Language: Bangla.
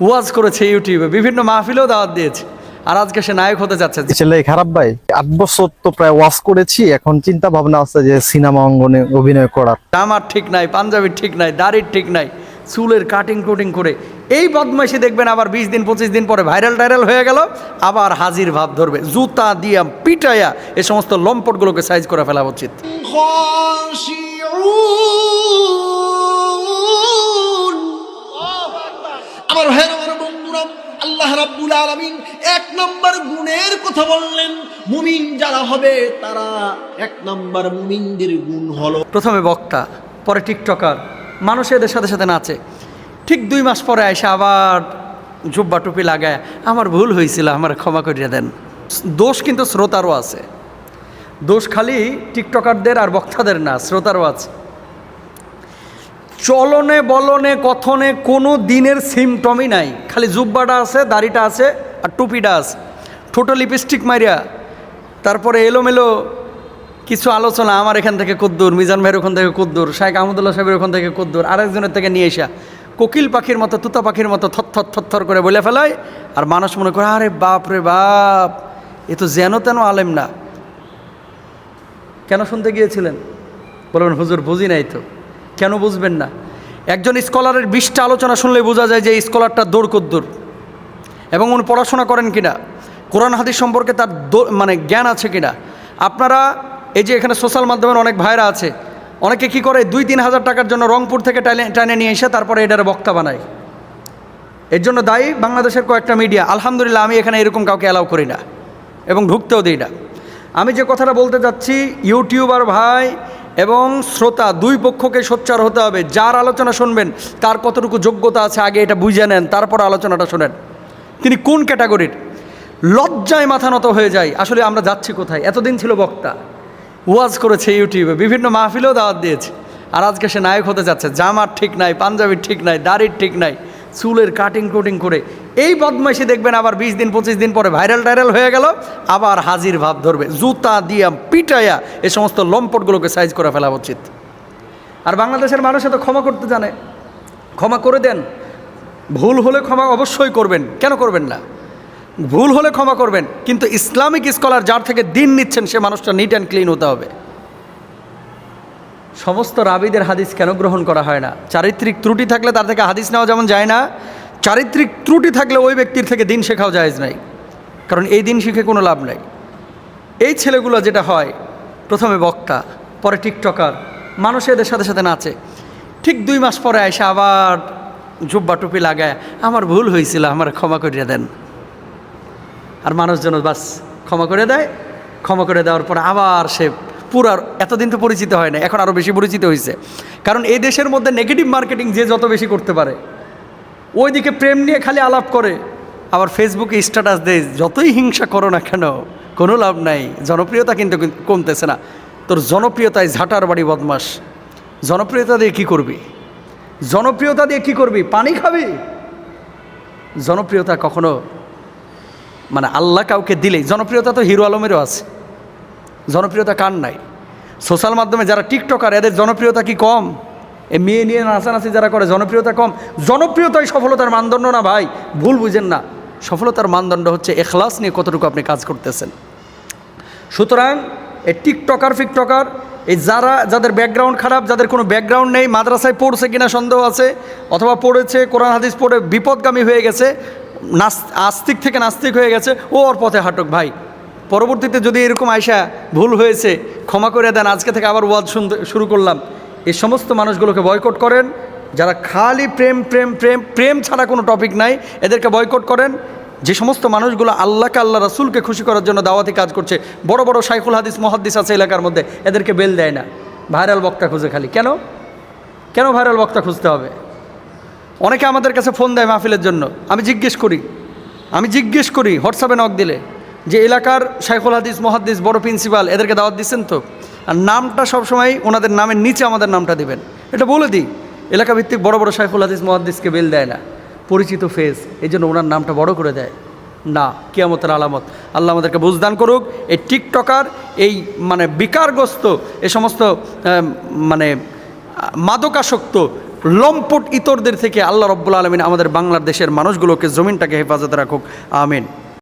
ওয়াজ করেছে ইউটিউবে বিভিন্ন মাহফিলেও দাওয়াত দিয়েছে। আর আজকে সে নায়ক হতে যাচ্ছে। ছেলে খারাপ ভাই আট বছর তো প্রায় ওয়াশ করেছি এখন চিন্তা ভাবনা আছে যে সিনেমা অঙ্গনে অভিনয় করার। জামার ঠিক নাই পাঞ্জাবির ঠিক নাই দাড়ির ঠিক নাই চুলের কাটিং কুটিং করে। এই বদমাইশি দেখবেন আবার বিশ দিন পঁচিশ দিন পরে ভাইরাল টাইরাল হয়ে গেল আবার হাজির ভাব ধরবে। জুতা দিয়া পিটাইয়া এ সমস্ত লম্পটগুলোকে সাইজ করে ফেলা উচিত। আমার ভাইয়ের আমার বন্ধুরা, আল্লাহ রাব্বুল আলামিন এক নম্বর গুণের কথা বললেন। মুমিন যারা হবে, তারা এক নম্বর মুমিনদের গুণ হলো। প্রথমে বক্তা, পরে টিকটকার, মানুষ এদের সাথে সাথে নাচে। ঠিক দুই মাস পরে এসে আবার জুব্বা টুপি লাগায়, আমার ভুল হয়েছিল আমার ক্ষমা করিয়ে দেন। দোষ কিন্তু শ্রোতারও আছে। দোষ খালি টিকটকারদের আর বক্তাদের না, শ্রোতারও আছে। চলনে বলনে কথনে কোনো দিনের সিমটমই নাই। খালি জুব্বাটা আছে, দাড়িটা আছে আর টুপিটা আছে। ঠোঁটো লিপস্টিক মারিয়া তারপরে এলোমেলো কিছু আলোচনা আমার এখান থেকে কুদ্দুর, মিজান ভাইয়ের ওখান থেকে কুদ্দুর শাহেখ আহমদুল্লাহ সাহেবের ওখান থেকে কুদ্দুর, আরেকজনের থেকে নিয়ে এসা কোকিল পাখির মতো, তুতা পাখির মতো থর থর করে বলে ফেলায়। আর মানুষ মনে করে, আরে বাপ রে বাপ, এ তো যেন তেন আলেম না। কেন শুনতে গিয়েছিলেন? বলবেন, হুজুর, বুঝি নাই তো। কেন বুঝবেন না? একজন স্কলারের বিশটা আলোচনা শুনলে বোঝা যায় যে স্কলারটা দৌড় কদ্দুর। এবং উনি পড়াশোনা করেন কিনা? কোরআন হাদিস সম্পর্কে তার মানে জ্ঞান আছে কিনা? আপনারা, এই যে এখানে সোশ্যাল মাধ্যমের অনেক ভাইরা আছে, অনেকে কি করে দুই তিন হাজার টাকার জন্য রংপুর থেকে টাইনে নিয়ে এসে তারপরে এটার বক্তা বানায়। এর জন্য দায়ী বাংলাদেশের কয়েকটা মিডিয়া আলহামদুলিল্লাহ, আমি এখানে এরকম কাউকে অ্যালাউ করি না এবং ঢুকতেও দিই না। আমি যে কথাটা বলতে যাচ্ছি, ইউটিউবার ভাই এবং শ্রোতা দুই পক্ষকে সোচ্চার হতে হবে। যার আলোচনা শুনবেন, তার কতটুকু যোগ্যতা আছে আগে এটা বুঝে নেন, তারপর আলোচনাটা শোনেন। তিনি কোন ক্যাটাগরির? লজ্জায় মাথা নত হয়ে যায়, আসলে আমরা যাচ্ছি কোথায়? এতদিন ছিল বক্তা, ওয়াজ করেছে ইউটিউবে, বিভিন্ন মাহফিলেও দাওয়াত দিয়েছে। আর আজকে সে নায়ক হতে যাচ্ছে, জামার ঠিক নাই, পাঞ্জাবির ঠিক নাই, দাড়ির ঠিক নাই, চুলের কাটিং কুটিং করে এই বদমাইশি দেখবেন আবার বিশ দিন, পঁচিশ দিন পরে ভাইরাল টাইরাল হয়ে গেল, আবার হাজির ভাব ধরবে। জুতা দিয়া, পিটাইয়া এ সমস্ত লম্পটগুলোকে সাইজ করে ফেলা উচিত। আর বাংলাদেশের মানুষ তো ক্ষমা করতে জানে। ক্ষমা করে দেন। ভুল হলে ক্ষমা অবশ্যই করবেন। কেন করবেন না? ভুল হলে ক্ষমা করবেন। কিন্তু ইসলামিক স্কলার যার থেকে দিন নিচ্ছেন, সে মানুষটা নিট অ্যান্ড ক্লিন হতে হবে। সমস্ত রাবিদের হাদিস কেন গ্রহণ করা হয় না? চারিত্রিক ত্রুটি থাকলে তার থেকে হাদিস নেওয়া যেমন যায় না। চারিত্রিক ত্রুটি থাকলে ওই ব্যক্তির থেকে দিন শেখাও জায়েজ নাই। কারণ এই দিন শিখে কোনো লাভ নাই। এই ছেলেগুলো যেটা হয়, প্রথমে বক্তা, পরে টিকটকার, মানুষ এদের সাথে সাথে নাচে। ঠিক দুই মাস পরে এসে আবার জুব্বা টুপি লাগায়, আমার ভুল হয়েছিল, আমার ক্ষমা করিয়ে দেন। আর মানুষজন বাস ক্ষমা করে দেয়, ক্ষমা করে দেওয়ার পর আবার সে পুরো এতদিন তো পরিচিত হয় না, এখন আরও বেশি পরিচিত হয়েছে কারণ এই দেশের মধ্যে নেগেটিভ মার্কেটিং যে যত বেশি করতে পারে ওইদিকে প্রেম নিয়ে খালি আলাপ করে। আবার ফেসবুকে স্ট্যাটাস দেয়, যতই হিংসা করো না কেন, কোনো লাভ নাই। জনপ্রিয়তা কিন্তু কমতেছে না। তোর জনপ্রিয়তায় ঝাঁটার বাড়ি বদমাস। জনপ্রিয়তা দিয়ে কী করবি? জনপ্রিয়তা দিয়ে কী করবি? পানি খাবি? জনপ্রিয়তা কখনো মানে আল্লাহ কাউকে দিলেই, জনপ্রিয়তা তো হিরো আলমেরও আছে। জনপ্রিয়তা কার নাই? সোশ্যাল মাধ্যমে যারা টিকটকার, এদের জনপ্রিয়তা কি কম? এ মেয়ে নিয়ে নাচানাচি যারা করে, জনপ্রিয়তা কম। জনপ্রিয়তাই সফলতার মানদণ্ড না ভাই? ভুল বুঝেন না। সফলতার মানদণ্ড হচ্ছে এখলাস নিয়ে কতটুকু আপনি কাজ করতেছেন। সুতরাং এই টিকটকার, ফিকটকার, এই যারা, যাদের ব্যাকগ্রাউন্ড খারাপ, যাদের কোনো ব্যাকগ্রাউন্ড নেই, মাদ্রাসায় পড়ছে কিনা সন্দেহ আছে, অথবা পড়েছে, কোরআন, হাদিস পড়ে বিপদগামী হয়ে গেছে, নাস, আস্তিক থেকে নাস্তিক হয়ে গেছে, ও ওর পথে হাঁটুক ভাই। পরবর্তীতে যদি এরকম আয়সা ভুল হয়েছে, ক্ষমা করে দেন, আজকে থেকে আবার ওয়াজ শুনতে, শুরু করলাম। এই সমস্ত মানুষগুলোকে বয়কট করেন। যারা খালি প্রেম প্রেম প্রেম প্রেম ছাড়া কোনো টপিক নাই, এদেরকে বয়কট করেন। যে সমস্ত মানুষগুলো আল্লাহকে, আল্লাহ রাসুলকে খুশি করার জন্য দাওয়াতি কাজ করছে, বড় বড় শাইখুল হাদিস, মহাদ্দিস আছে এলাকার মধ্যে, এদেরকে বেল দেয় না। ভাইরাল বক্তা খুঁজে খালি। কেন? কেন ভাইরাল বক্তা খুঁজতে হবে? অনেকে আমাদের কাছে ফোন দেয় মাহফিলের জন্য। আমি জিজ্ঞেস করি। আমি জিজ্ঞেস করি, হোয়াটসঅ্যাপে নক দিলে, যে এলাকার শাইখুল হাদিস, মহাদ্দিস, বড় প্রিন্সিপাল, এদেরকে দাওয়াত দিচ্ছেন তো? আর নামটা সবসময় ওনাদের নামের নিচে আমাদের নামটা দেবেন। এটা বলে দিই, এলাকাভিত্তিক বড় বড় শাইখুল হাদিস মহাদ্দিসকে বেল দেয় না। পরিচিত ফেস এই জন্য ওনার নামটা বড় করে দেয়। না, কিয়ামতের আলামত। আল্লাহ আমাদেরকে বুঝদান করুক, এই টিকটকার, এই মানে বিকারগ্রস্ত, এ সমস্ত মানে মাদকাসক্ত, লম্পট ইতরদের থেকে আল্লাহ রব্বুল আলমিন আমাদের বাংলাদেশের মানুষগুলোকে জমিনটাকে হেফাজতে রাখুক। আমিন।